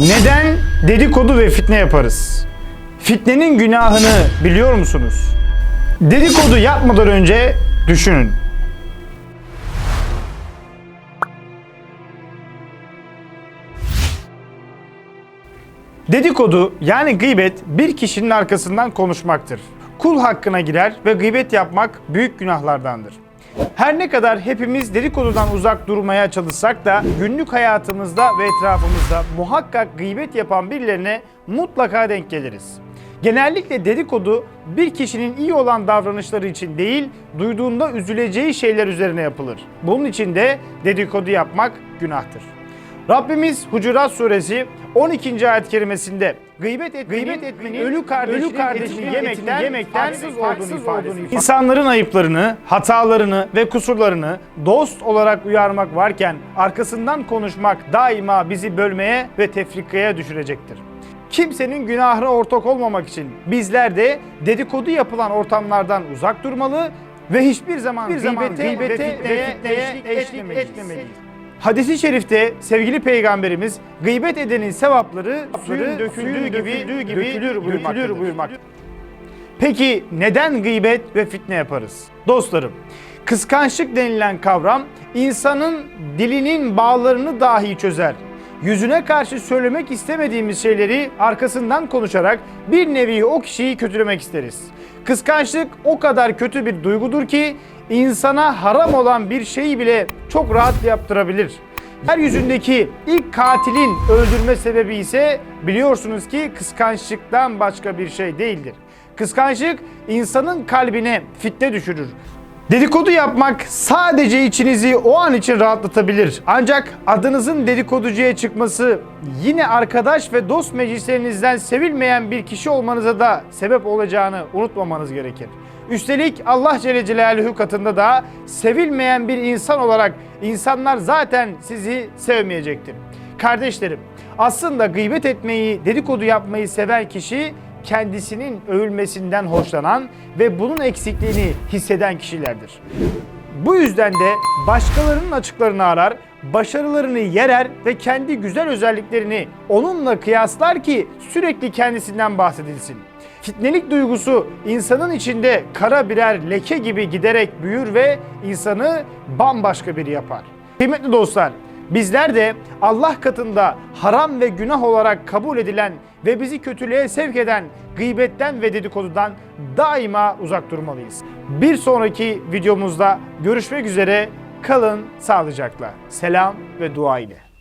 Neden dedikodu ve fitne yaparız? Fitnenin günahını biliyor musunuz? Dedikodu yapmadan önce düşünün. Dedikodu yani gıybet bir kişinin arkasından konuşmaktır. Kul hakkına girer ve gıybet yapmak büyük günahlardandır. Her ne kadar hepimiz dedikodudan uzak durmaya çalışsak da günlük hayatımızda ve etrafımızda muhakkak gıybet yapan birilerine mutlaka denk geliriz. Genellikle dedikodu bir kişinin iyi olan davranışları için değil, duyduğunda üzüleceği şeyler üzerine yapılır. Bunun için de dedikodu yapmak günahtır. Rabbimiz Hucurat suresi 12. ayet kerimesinde gıybet etmenin, gıybet etmenin ölü kardeşini, ölü kardeşini yemekten, yemekten haksız olduğunu ifade ediyor. İnsanların ayıplarını, hatalarını ve kusurlarını dost olarak uyarmak varken arkasından konuşmak daima bizi bölmeye ve tefrikaya düşürecektir. Kimsenin günahına ortak olmamak için bizler de dedikodu yapılan ortamlardan uzak durmalı ve hiçbir zaman Bir zaman gıybete, gıybete ve ve fitneye, fitneye eşlik, eşlik etmemeliyiz. Hadisi şerifte sevgili peygamberimiz gıybet edenin sevapları suyun döküldüğü gibi, dökülür, buyurmaktadır. buyurmaktadır. Peki neden gıybet ve fitne yaparız? Dostlarım, kıskançlık denilen kavram insanın dilinin bağlarını dahi çözer. Yüzüne karşı söylemek istemediğimiz şeyleri arkasından konuşarak bir nevi o kişiyi kötülemek isteriz. Kıskançlık o kadar kötü bir duygudur ki insana haram olan bir şeyi bile çok rahat yaptırabilir. Yeryüzündeki ilk katilin öldürme sebebi ise biliyorsunuz ki kıskançlıktan başka bir şey değildir. Kıskançlık insanın kalbine fitne düşürür. Dedikodu yapmak sadece içinizi o an için rahatlatabilir. Ancak adınızın dedikoducuya çıkması yine arkadaş ve dost meclislerinizden sevilmeyen bir kişi olmanıza da sebep olacağını unutmamanız gerekir. Üstelik Allah Celle Celaluhu katında da sevilmeyen bir insan olarak insanlar zaten sizi sevmeyecektir. Kardeşlerim, aslında gıybet etmeyi, dedikodu yapmayı seven kişi kendisinin övülmesinden hoşlanan ve bunun eksikliğini hisseden kişilerdir. Bu yüzden de başkalarının açıklarını arar, başarılarını yerer ve kendi güzel özelliklerini onunla kıyaslar ki sürekli kendisinden bahsedilsin. Fitnelik duygusu insanın içinde kara birer leke gibi giderek büyür ve insanı bambaşka biri yapar. Kıymetli dostlar, Bizler de Allah katında haram ve günah olarak kabul edilen ve bizi kötülüğe sevk eden gıybetten ve dedikodudan daima uzak durmalıyız. Bir sonraki videomuzda görüşmek üzere kalın sağlıcakla. Selam ve dua ile.